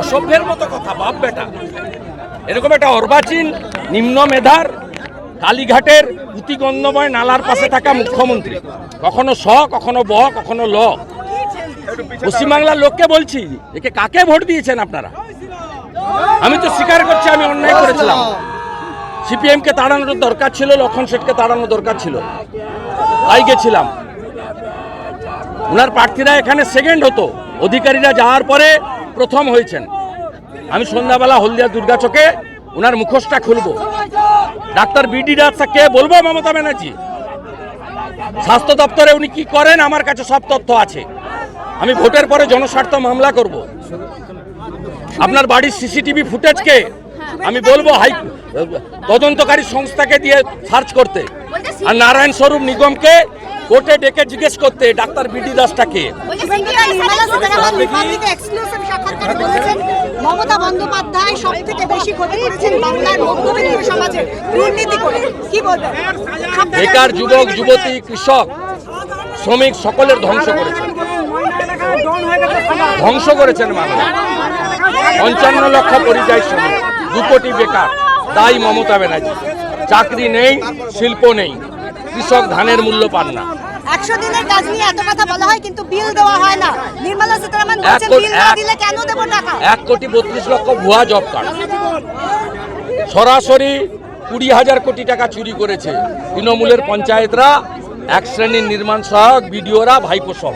অসভ্যের মতো কথা, বাপ বেটা। এরকম একটা অর্বাচীন, নিম্ন মেধার কালীঘাটের পুঁতিগন্ধময় নালার পাশে থাকা মুখ্যমন্ত্রী। কখনো স কখনো ব, কখনো ল। পশ্চিমবাংলার লোককে বলছি, একে কাকে ভোট দিয়েছেন আপনারা? আমি তো স্বীকার করছি, আমি অন্যায় করেছিলাম। সিপিএম কে তাড়ানোর দরকার ছিল, লক্ষণ শেঠকে তাড়ানোর দরকার ছিল। তাই গেছিলাম। ওনার প্রার্থীরা এখানে সেকেন্ড হতো। অধিকারীরা যাওয়ার পরে প্রথম হয়েছেন। আমি সন্ধ্যাবেলা হলদিয়া দুর্গা চকে ওনার মুখোশটা খুলবো। ডাক্তার বিডি কে বলব, মমতা ব্যানার্জি? স্বাস্থ্য দপ্তরে উনি কি করেন, আমার কাছে সব তথ্য আছে। আমি ভোটের পরে জনস্বার্থ মামলা করব। আপনার বাড়ির সিসিটিভি ফুটেজকে আমি বলব হাই তদন্তকারী সংস্থাকে দিয়ে সার্চ করতে। আর নারায়ণ স্বরূপ নিগমকে কোর্টে ডেকে জিজ্ঞেস করতে ডাক্তার বিডি দাসটাকে। মমতা বন্দ্যোপাধ্যায় সব থেকে বেশি ক্ষতি করেছেন বাংলার মধ্যবিত্ত সমাজে। দুর্নীতি করে। কি বলবেন? বেকার যুবক যুবতী কৃষক শ্রমিক সকলের ধ্বংস করেছেন। ধ্বংস করেছেন মানুষ পঞ্চান্ন লক্ষ পরিযায়ী শ্রমিক দু কোটি বেকার। তাই মমতা ব্যানার্জি। চাকরি নেই শিল্প নেই। কৃষক ধানের মূল্য পান না। একশো দিনের কাজ নিয়ে এত কথা বলা হয় কিন্তু বিল দেওয়া হয় না। নির্মলা সীতারামন বলছেন বিল না এক- দিলে কেন দেবো টাকা? এক কোটি বত্রিশ লক্ষ ভুয়া জব কার্ড। সরাসরি কুড়ি হাজার কোটি টাকা চুরি করেছে তৃণমূলের পঞ্চায়েতরা এক শ্রেণির নির্মাণ সহায়ক বিডিওরা ভাইপো সহ